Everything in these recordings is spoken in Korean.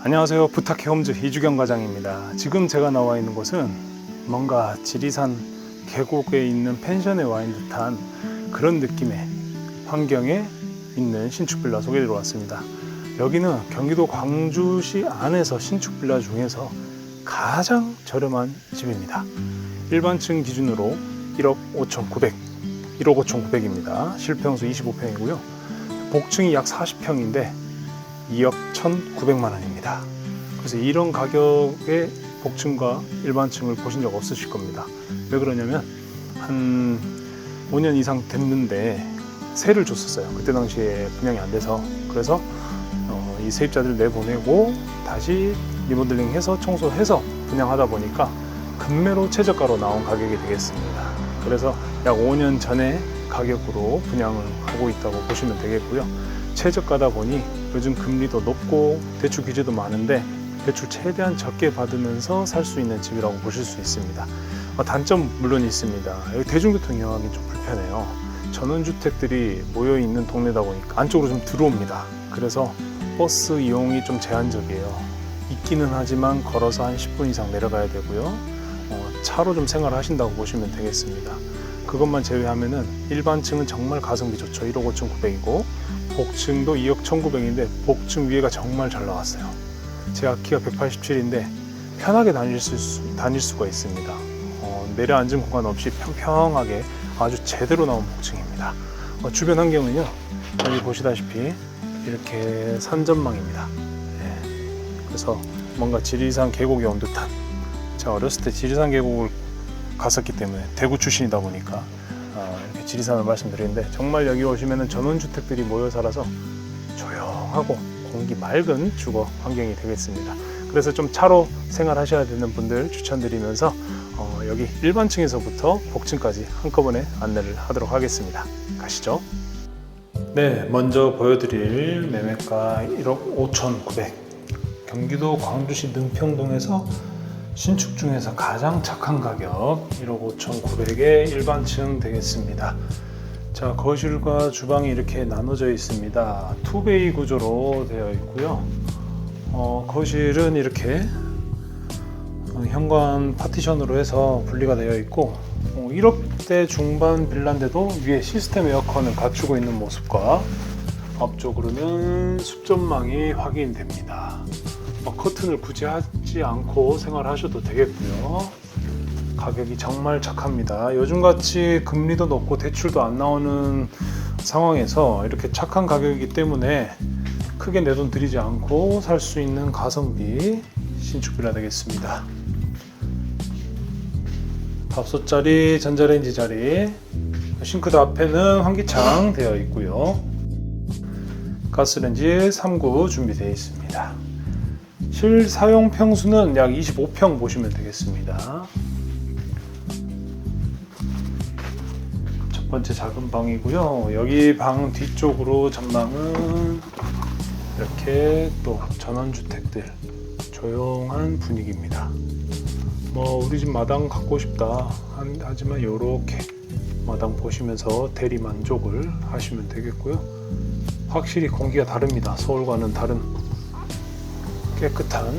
안녕하세요. 부탁해 홈즈 이주경 과장입니다. 지금 제가 나와 있는 곳은 뭔가 지리산 계곡에 있는 펜션에 와 있는 듯한 그런 느낌의 환경에 있는 신축 빌라 소개드려 왔습니다. 여기는 경기도 광주시 안에서 신축 빌라 중에서 가장 저렴한 집입니다. 일반층 기준으로 1억 5,900, 1억 5,900입니다. 실평수 25평이고요. 복층이 약 40평인데 2억 1,900만 원입니다. 그래서 이런 가격의 복층과 일반층을 보신 적 없으실 겁니다. 왜 그러냐면 한 5년 이상 됐는데 세를 줬었어요. 그때 당시에 분양이 안 돼서 그래서 어, 이 세입자들 내보내고 다시 리모델링해서 청소해서 분양하다 보니까 금매로 최저가로 나온 가격이 되겠습니다. 그래서 약 5년 전에 가격으로 분양을 하고 있다고 보시면 되겠고요. 최저가다 보니 요즘 금리도 높고 대출 규제도 많은데 대출 최대한 적게 받으면서 살 수 있는 집이라고 보실 수 있습니다. 어, 단점 물론 있습니다. 여기 대중교통 이용하기 좀 불편해요. 전원주택들이 모여 있는 동네다 보니까 안쪽으로 좀 들어옵니다. 그래서 버스 이용이 좀 제한적이에요. 있기는 하지만 걸어서 한 10분 이상 내려가야 되고요. 어, 차로 좀 생활하신다고 보시면 되겠습니다. 그것만 제외하면은 일반층은 정말 가성비 좋죠. 1억 5,900이고 복층도 2억 1,900인데 복층 위에가 정말 잘 나왔어요. 제가 키가 187인데 편하게 다닐 수 다닐 수가 있습니다. 어, 내려앉은 공간 없이 평평하게 아주 제대로 나온 복층입니다. 어, 주변 환경은요 여기 보시다시피 이렇게 산전망입니다. 예, 그래서 뭔가 지리산 계곡에 온 듯한 제가 어렸을 때 지리산 계곡을 갔었기 때문에 대구 출신이다 보니까 어, 이렇게 지리산을 말씀드리는데 정말 여기 오시면은 전원주택들이 모여 살아서 조용하고 공기 맑은 주거 환경이 되겠습니다. 그래서 좀 차로 생활하셔야 되는 분들 추천드리면서 어, 여기 일반층에서부터 복층까지 한꺼번에 안내를 하도록 하겠습니다. 가시죠. 네, 먼저 보여드릴 매매가 1억 5,900. 경기도 광주시 능평동에서 신축 중에서 가장 착한 가격 1억 5,900의 일반층 되겠습니다. 자, 거실과 주방이 이렇게 나눠져 있습니다. 투베이 구조로 되어 있고요. 어, 거실은 이렇게 어, 현관 파티션으로 해서 분리가 되어 있고 어, 1억대 중반 빌라인데도 위에 시스템 에어컨을 갖추고 있는 모습과 앞쪽으로는 숲전망이 확인됩니다. 뭐 커튼을 굳이 하지 않고 생활하셔도 되겠고요. 가격이 정말 착합니다. 요즘같이 금리도 높고 대출도 안 나오는 상황에서 이렇게 착한 가격이기 때문에 크게 내 돈 들이지 않고 살 수 있는 가성비 신축 빌라 되겠습니다. 밥솥 자리, 전자레인지 자리, 싱크대 앞에는 환기창 되어 있고요. 가스레인지 3구 준비되어 있습니다. 실 사용 평수는 약 25평 보시면 되겠습니다. 첫 번째 작은 방이고요. 여기 방 뒤쪽으로 전망은 이렇게 또 전원주택들 조용한 분위기입니다. 뭐 우리 집 마당 갖고 싶다 한- 하지만 이렇게 마당 보시면서 대리 만족을 하시면 되겠고요. 확실히 공기가 다릅니다. 서울과는 다른 깨끗한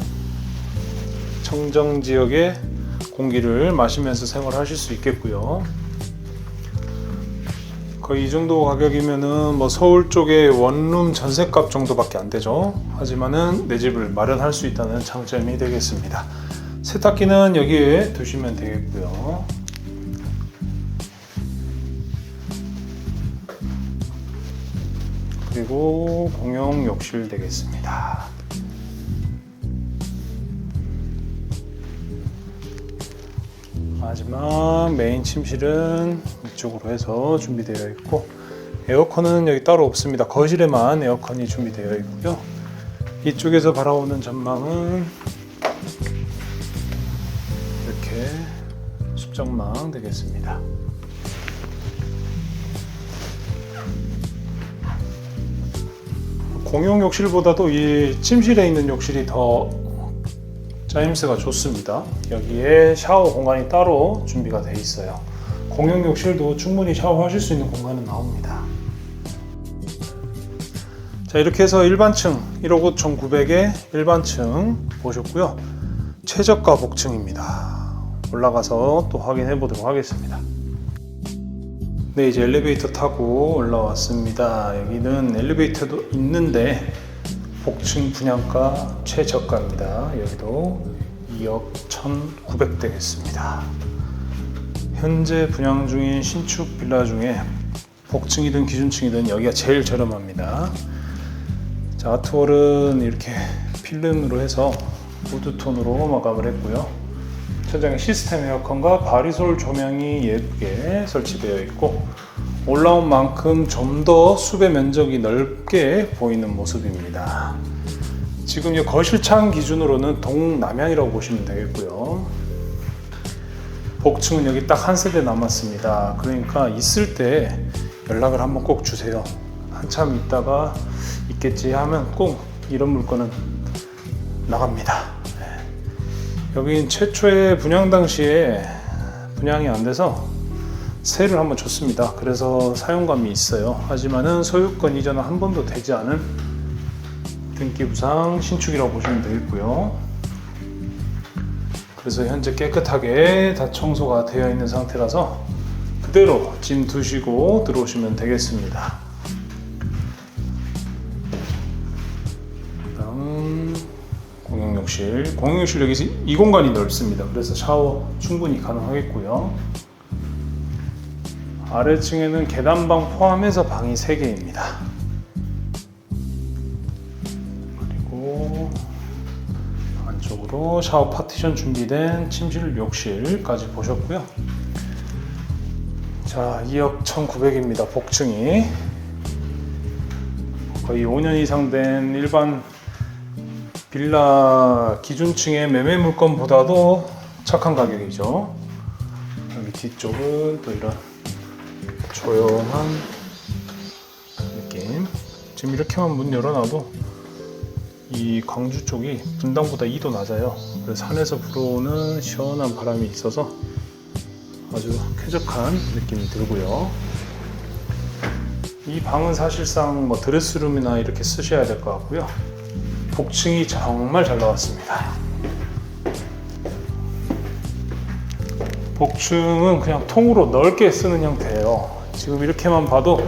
청정 지역의 공기를 마시면서 생활하실 수 있겠고요. 거의 이 정도 가격이면은 뭐 서울 쪽에 원룸 전세값 정도밖에 안 되죠. 하지만은 내 집을 마련할 수 있다는 장점이 되겠습니다. 세탁기는 여기에 두시면 되겠고요. 그리고 공용 욕실 되겠습니다. 마지막 메인 침실은 이쪽으로 해서 준비되어 있고 에어컨은 여기 따로 없습니다. 거실에만 에어컨이 준비되어 있고요. 이쪽에서 바라오는 전망은 이렇게 숲전망 되겠습니다. 공용 욕실보다도 이 침실에 있는 욕실이 더 짜임새가 좋습니다. 여기에 샤워 공간이 따로 준비가 되어 있어요. 공용 욕실도 충분히 샤워하실 수 있는 공간은 나옵니다. 자 이렇게 해서 일반층 1억 5,900에 일반층 보셨고요. 최저가 복층입니다. 올라가서 또 확인해 보도록 하겠습니다. 네 이제 엘리베이터 타고 올라왔습니다. 여기는 엘리베이터도 있는데 복층 분양가 최저가입니다. 여기도 2억 1,900 되겠습니다. 현재 분양 중인 신축 빌라 중에 복층이든 기준층이든 여기가 제일 저렴합니다. 자, 아트월은 이렇게 필름으로 해서 우드톤으로 마감을 했고요. 천장에 시스템 에어컨과 바리솔 조명이 예쁘게 설치되어 있고 올라온 만큼 좀 더 수배 면적이 넓게 보이는 모습입니다. 지금 이 거실창 기준으로는 동남향이라고 보시면 되겠고요. 복층은 여기 딱 한 세대 남았습니다. 그러니까 있을 때 연락을 한번 꼭 주세요. 한참 있다가 있겠지 하면 꼭 이런 물건은 나갑니다. 네. 여긴 최초의 분양 당시에 분양이 안 돼서 세를 한번 줬습니다. 그래서 사용감이 있어요. 하지만은 소유권 이전은 한 번도 되지 않은 등기부상 신축이라고 보시면 되겠고요. 그래서 현재 깨끗하게 다 청소가 되어 있는 상태라서 그대로 짐 두시고 들어오시면 되겠습니다. 다음 공용욕실. 공용욕실 여기 이 공간이 넓습니다. 그래서 샤워 충분히 가능하겠고요. 아래층에는 계단방 포함해서 방이 3개입니다. 그리고 안쪽으로 샤워 파티션 준비된 침실 욕실까지 보셨고요. 자, 2억 1,900입니다. 복층이 거의 5년 이상 된 일반 빌라 기준층의 매매 물건보다도 착한 가격이죠. 여기 뒤쪽은 또 이런 조용한 느낌. 지금 이렇게만 문 열어놔도 이 광주 쪽이 분당보다 2도 낮아요. 그래서 산에서 불어오는 시원한 바람이 있어서 아주 쾌적한 느낌이 들고요. 이 방은 사실상 뭐 드레스룸이나 이렇게 쓰셔야 될 것 같고요. 복층이 정말 잘 나왔습니다. 복층은 그냥 통으로 넓게 쓰는 형태예요. 지금 이렇게만 봐도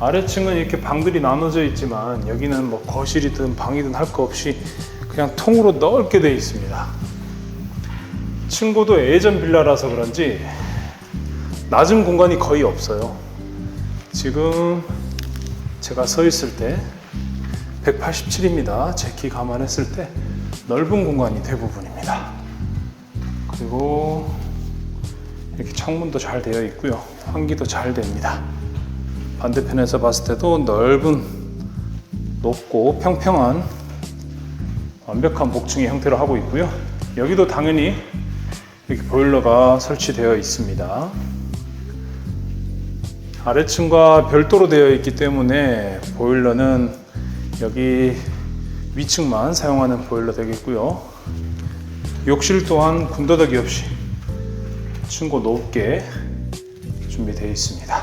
아래층은 이렇게 방들이 나눠져 있지만 여기는 뭐 거실이든 방이든 할 거 없이 그냥 통으로 넓게 되어 있습니다. 층고도 예전 빌라라서 그런지 낮은 공간이 거의 없어요. 지금 제가 서 있을 때 187입니다. 제 키 감안했을 때 넓은 공간이 대부분입니다. 그리고 이렇게 창문도 잘 되어 있고요. 환기도 잘 됩니다. 반대편에서 봤을 때도 넓은 높고 평평한 완벽한 복층의 형태로 하고 있고요. 여기도 당연히 이렇게 보일러가 설치되어 있습니다. 아래층과 별도로 되어 있기 때문에 보일러는 여기 위층만 사용하는 보일러 되겠고요. 욕실 또한 군더더기 없이 층고 높게 준비되어 있습니다.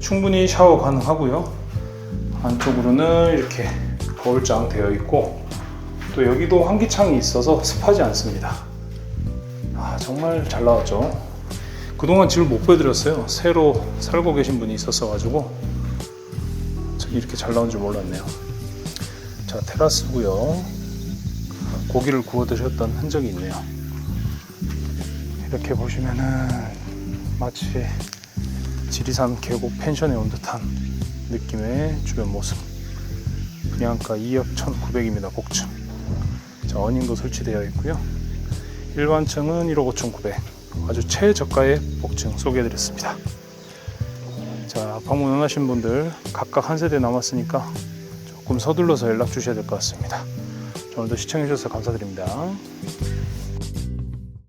충분히 샤워 가능하고요. 안쪽으로는 이렇게 거울장 되어 있고 또 여기도 환기창이 있어서 습하지 않습니다. 아 정말 잘 나왔죠. 그동안 집을 못 보여드렸어요. 새로 살고 계신 분이 있었어가지고 이렇게 잘 나온 줄 몰랐네요. 자 테라스고요. 고기를 구워 드셨던 흔적이 있네요. 이렇게 보시면은 마치 지리산 계곡 펜션에 온 듯한 느낌의 주변 모습. 분양가 2억 1,900입니다. 복층. 자, 어닝도 설치되어 있고요. 일반층은 1억 5,900. 아주 최저가의 복층 소개해드렸습니다. 자, 방문하신 분들 각각 한 세대 남았으니까 조금 서둘러서 연락 주셔야 될 것 같습니다. 오늘도 시청해주셔서 감사드립니다.